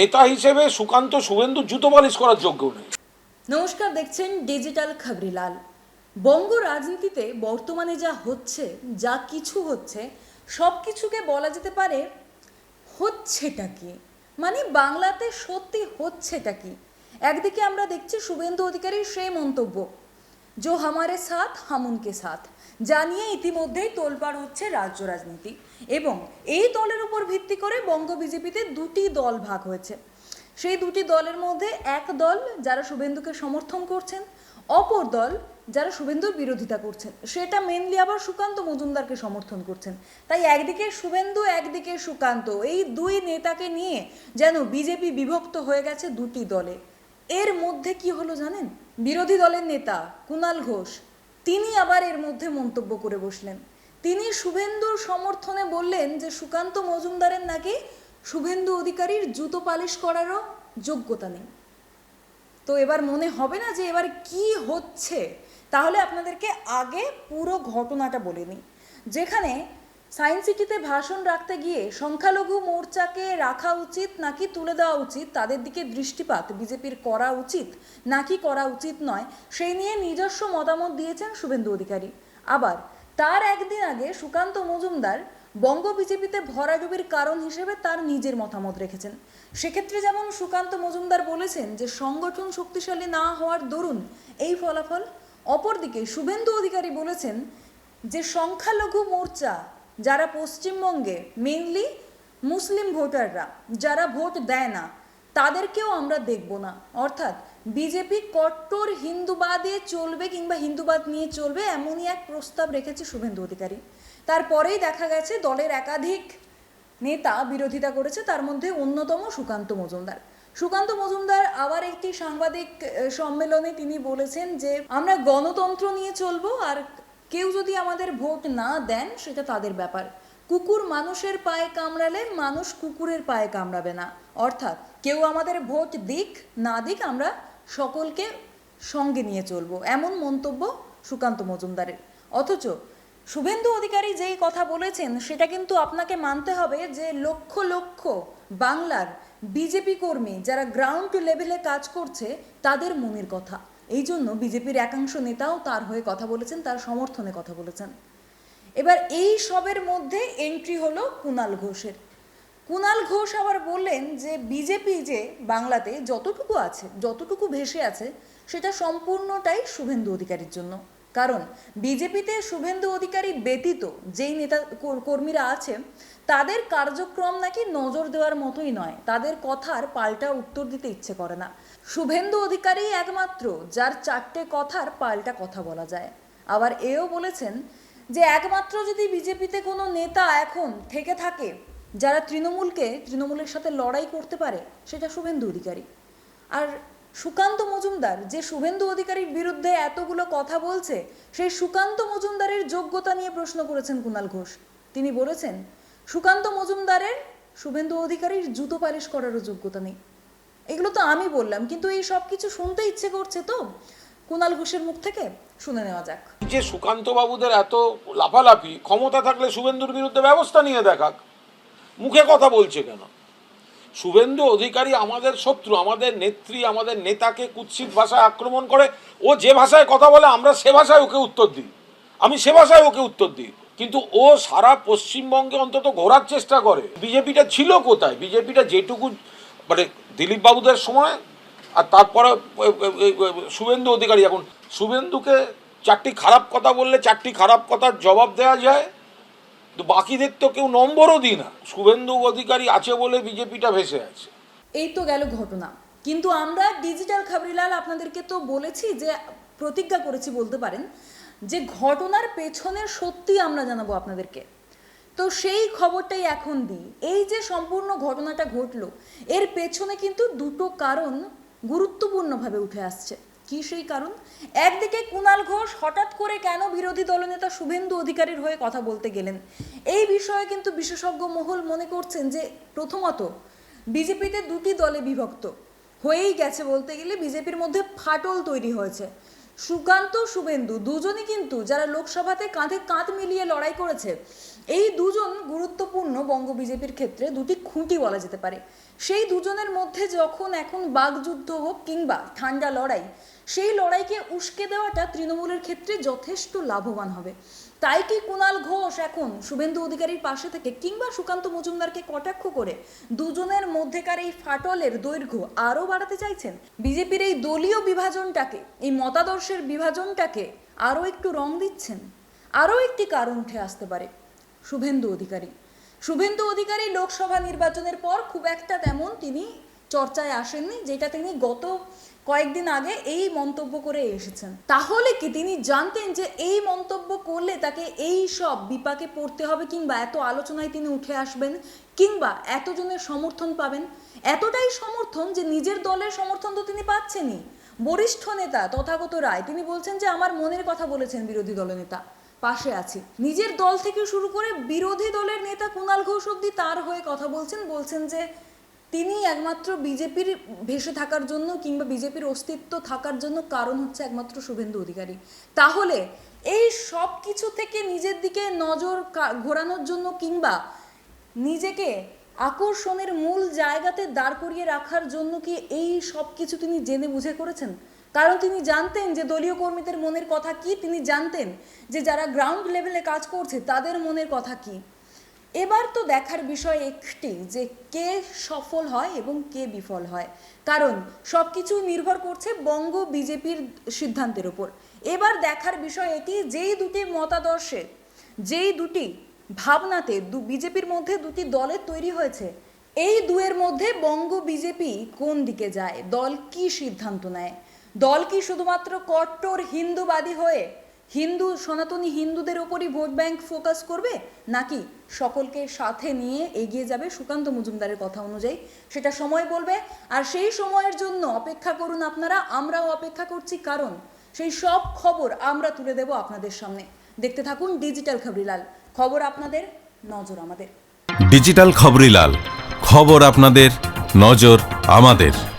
নেতা হিসেবে সুকান্ত শুভেন্দু জুতো পালিশ করার যোগ্য নেই। নমস্কার, দেখছেন ডিজিটাল খাবরিলাল। বঙ্গ রাজনীতিতে বর্তমানে যা হচ্ছে, যা কিছু হচ্ছে, সব কিছুকে বলা যেতে পারে হচ্ছেটা কি? মানে বাংলাতে সত্যি হচ্ছেটা কি? একদিকে আমরা দেখছি শুভেন্দু অধিকারীর সেই মন্তব্য জো হামারে সাথ হামুনকে সাথ যা নিয়ে ইতিমধ্যেই তোলপাড় হচ্ছে রাজ্য রাজনীতি এবং এই দলের উপর ভিত্তি করে বঙ্গ বিজেপিতে দুটি দল ভাগ হয়েছে। সেই দুটি দলের মধ্যে এক দল যারা শুভেন্দুকে সমর্থন করছেন, অপর দল যারা শুভেন্দুর বিরোধিতা করছেন। সেটা মেনলি আবার সুকান্ত মজুমদারকে সমর্থন করছেন। তাই একদিকে শুভেন্দু, একদিকে সুকান্ত, এই দুই নেতাকে নিয়ে যেন বিজেপি বিভক্ত হয়ে গেছে দুটি দলে। এর মধ্যে কি হলো জানেন? বিরোধী দলের নেতা কুণাল ঘোষ, তিনি আবার এর মধ্যে মন্তব্য করে বসলেন। তিনি শুভেন্দুর সমর্থনে বললেন যে, সুকান্ত মজুমদারের নাকি শুভেন্দু অধিকারীর জুতো পালিশ করারও যোগ্যতা নেই। তো এবার মনে হবে না যে, এবার কি হচ্ছে? তাহলে আপনাদেরকে আগে পুরো ঘটনাটা বলে নিই। যেখানে সায়েন্স সিটিতে ভাষণ রাখতে গিয়ে সংখ্যালঘু মোর্চাকে রাখা উচিত নাকি তুলে দেওয়া উচিত? তাদের দিকে দৃষ্টিপাত। বিজেপির করা উচিত নাকি করা উচিত নয়, সেই নিয়ে নিজস্ব মতামত দিয়েছেন শুভেন্দু অধিকারী। আবার তার একদিন আগে সুকান্ত মজুমদার বঙ্গ বিজেপিতে ভরাডুবির কারণ হিসেবে তার নিজের মতামত রেখেছেন। সেক্ষেত্রে যেমন সুকান্ত মজুমদার বলেছেন যে, সংগঠন শক্তিশালী না হওয়ার দরুন এই ফলাফল, অপরদিকে শুভেন্দু অধিকারী বলেছেন যে, সংখ্যালঘু মোর্চা যারা পশ্চিমবঙ্গে মেনলি মুসলিম ভোটাররা, যারা ভোট দেয় না, তাদেরকেও আমরা দেখব না। অর্থাৎ বিজেপি কট্টর হিন্দুবাদে চলবে কিংবা হিন্দুবাদ নিয়ে চলবে, এমনই এক প্রস্তাব রেখেছে শুভেন্দু অধিকারী। তারপরেই দেখা গেছে দলের একাধিক নেতা বিরোধিতা করেছে, তার মধ্যে অন্যতম সুকান্ত মজুমদার। সুকান্ত মজুমদার আবার একটি সাংবাদিক সম্মেলনে তিনি বলেছেন যে, আমরা গণতন্ত্র নিয়ে চলবো আর কেউ যদি আমাদের ভোট না দেন, সেটা তাদের ব্যাপার। কুকুর মানুষের পায়ে কামড়ালে মানুষ কুকুরের পায়ে কামড়াবে না। অর্থাৎ কেউ আমাদের ভোট দিক, না দিক, আমরা সকলকে সঙ্গে নিয়ে চলবো। এমন মন্তব্য সুকান্ত মজুমদারের। অথচ শুভেন্দু অধিকারী যেই কথা বলেছেন, সেটা কিন্তু আপনাকে মানতে হবে যে লক্ষ লক্ষ বাংলার বিজেপি কর্মী যারা গ্রাউন্ড লেভেলে কাজ করছে, তাদের মনের কথা। এই জন্য বিজেপির একাংশ নেতাও তার হয়ে কথা বলেছেন, তার সমর্থনে কথা বলেছেন। এবার এই সবের মধ্যে এন্ট্রি হলো কুণাল ঘোষের। কুণাল ঘোষ আবার বললেন যে বিজেপি যে বাংলাতে যতটুকু আছে, যতটুকু ভেসে আছে, সেটা সম্পূর্ণটাই শুভেন্দু অধিকারীর জন্য। কারণ বিজেপিতে শুভেন্দু অধিকারী ব্যতীত যেই নেতা কর- কর্মীরা আছে, তাদের কার্যক্রম নাকি নজর দেওয়ার মতোই নয়। তাদের কথার পাল্টা উত্তর দিতে ইচ্ছে করে না। শুভেন্দু অধিকারী একমাত্র, যার চারটে কথার পাল্টা কথা বলা যায়। আবার এও বলেছেন যে, একমাত্র যদি বিজেপিতে কোনো নেতা এখন থেকে থাকে, যারা তৃণমূলকে, তৃণমূলের সাথে লড়াই করতে পারে, সেটা শুভেন্দু অধিকারী। আর সুকান্ত মজুমদার, যে শুভেন্দু অধিকারীর বিরুদ্ধে এতগুলো কথা বলছে, সেই সুকান্ত মজুমদারের যোগ্যতা নিয়ে প্রশ্ন করেছেন কুণাল ঘোষ। তিনি বলেছেন, সুকান্ত মজুমদারের শুভেন্দু অধিকারীর জুতো পালিশ করারও যোগ্যতা নেই। এগুলো তো আমি বললাম, কিন্তু এই সব কিছু শুনতে ইচ্ছে করছে তো? কুণাল ঘোষের মুখ থেকে শুনে নেওয়া যাক। যে সুকান্ত বাবুদের এত লাফালাফি, ক্ষমতা থাকলে শুভেন্দুর বিরুদ্ধে ব্যবস্থা নিয়ে দেখাক। মুখে কথা বলছে কেন? শুভেন্দু অধিকারী আমাদের শত্রু, আমাদের নেত্রী, আমাদের নেতাকে কুৎসিত ভাষায় আক্রমণ করে, ও যে ভাষায় কথা বলে, আমরা সে ভাষায় ওকে উত্তর দিই। আমি সে ভাষায় ওকে উত্তর দিই। কিন্তু ও সারা পশ্চিমবঙ্গে অন্তত ঘোরার চেষ্টা করে। বিজেপিটা ছিল কোথায়? বিজেপিটা যেটুকু মানে দিলীপ বাবুদের সময়, আর তারপরে শুভেন্দু অধিকারী। এখন শুভেন্দুকে চারটি খারাপ কথা বললে, চারটি খারাপ কথার জবাব দেওয়া যায়। তো বাকিদের তো কেউ নম্বরও দিই না। শুভেন্দু অধিকারী আছে বলে বিজেপিটা ভেসে আছে। এই তো গেল ঘটনা। কিন্তু আমরা ডিজিটাল খাবরিলাল আপনাদেরকে তো বলেছি যে, প্রতিজ্ঞা করেছি বলতে পারেন, যে ঘটনার পেছনের সত্যি আমরা জানাব আপনাদেরকে। তো সেই খবরটাই এখন দিই। এই যে সম্পূর্ণ ঘটনাটা ঘটলো, এর পেছনে কিন্তু দুটো কারণ গুরুত্বপূর্ণভাবে উঠে আসছে। কি সেই কারণ? একদিকে কুণাল ঘোষ হঠাৎ করে কেন বিরোধী দলনেতা শুভেন্দু অধিকারীর হয়ে কথা বলতে গেলেন? এই বিষয়ে কিন্তু বিশেষজ্ঞ মহল মনে করছেন যে, প্রথমত, বিজেপিতে দুটি দলে বিভক্ত। হয়েই গেছে বলতে গেলে, বিজেপির মধ্যে ফাটল তৈরি হয়েছে। সুকান্ত, শুভেন্দু দুজনই কিন্তু যারা লোকসভাতে কাঁধে কাঁধ মিলিয়ে লড়াই করেছে। এই দুজন গুরুত্বপূর্ণ বঙ্গ বিজেপির ক্ষেত্রে দুটি খুঁটি বলা যেতে পারে। সেই দুজনের মধ্যে যখন এখন বাগযুদ্ধ হোক কিংবা ঠান্ডা লড়াই, সেই লড়াইকে উস্কে দেওয়াটা তৃণমূলের ক্ষেত্রে যথেষ্ট লাভবান হবে। তাই কি কুণাল ঘোষ এখন শুভেন্দু অধিকারীর পাশে থেকে কিংবা সুকান্ত মজুমদারকে কটাক্ষ করে দুজনের মধ্যেকার এই ফাটলের দৈর্ঘ্য আরও বাড়াতে চাইছেন? বিজেপির এই দলীয় বিভাজনটাকে, এই মতাদর্শের বিভাজনটাকে আরও একটু রং দিচ্ছেন? আরও একটি কারণ উঠে আসতে পারে শুভেন্দু অধিকারী। শুভেন্দু অধিকারী লোকসভা নির্বাচনের পর খুব একটা তেমন তিনি চর্চায় আসেননি, যেটা তিনি গত কয়েকদিন আগে এই মন্তব্য করে এসেছেন। তাহলে কি তিনি জানতেন যে এই মন্তব্য করলে তাকে এই সব বিপাকে পড়তে হবে কিংবা এত আলোচনায় তিনি উঠে আসবেন, কিংবা এতজনের সমর্থন পাবেন? এতটাই সমর্থন যে নিজের দলের সমর্থন তো তিনি পাচ্ছেনই। বরিষ্ঠ নেতা তথাগত রায়, তিনি বলছেন যে আমার মনের কথা বলেছেন বিরোধী দলনেতা পাশে আছি। নিজের দল থেকে শুরু করে বিরোধী দলের নেতা কুণাল ঘোষ অব্দি তার হয়ে কথা বলছেন বলছেন যে তিনি একমাত্র বিজেপির ভেসে থাকার জন্য কিংবা বিজেপির অস্তিত্ব থাকার জন্য কারণ হচ্ছে একমাত্র শুভেন্দু অধিকারী। তাহলে এই সব কিছু থেকে নিজের দিকে নজর ঘোরানোর জন্য কিংবা নিজেকে আকর্ষণের মূল জায়গাতে দাঁড় করিয়ে রাখার জন্য কি এই সব কিছু তিনি জেনে বুঝে করেছেন? কারণ তিনি জানতেন যে দলীয় কর্মীদের মনের কথা কি? তিনি জানতেন যে যারা গ্রাউন্ড লেভেলে কাজ করছে, তাদের মনের কথা কি? এবার তো দেখার বিষয় একটি যে কে সফল হয় এবং কে বিফল হয়। কারণ সব কিছু নির্ভর করছে বঙ্গ বিজেপির সিদ্ধান্তের উপর। এবার দেখার বিষয় এটি, যেই দুটি মতাদর্শে, যেই দুটি ভাবনাতে দু বিজেপির মধ্যে দুটি দলের তৈরি হয়েছে, এই দুয়ের মধ্যে বঙ্গ বিজেপি কোন দিকে যায়? দল কি সিদ্ধান্ত নেয়? দল কি শুধুমাত্র কট্টর হিন্দুবাদী হয়ে হিন্দু, সনাতনী হিন্দুদের ওপরই ভোট ব্যাংক ফোকাস করবে? নাকি সকলকে সাথে নিয়ে এগিয়ে যাবে সুকান্ত মজুমদারের কথা অনুযায়ী? সেটা সময় বলবে। আর সেই সময়ের জন্য অপেক্ষা করুন আপনারা, আমরাও অপেক্ষা করছি। কারণ সেই সব খবর আমরা তুলে দেব আপনাদের সামনে। দেখতে থাকুন ডিজিটাল খবরিলাল। খবর আপনাদের, নজর আমাদের। ডিজিটাল খবরিলাল। খবর আপনাদের, নজর আমাদের।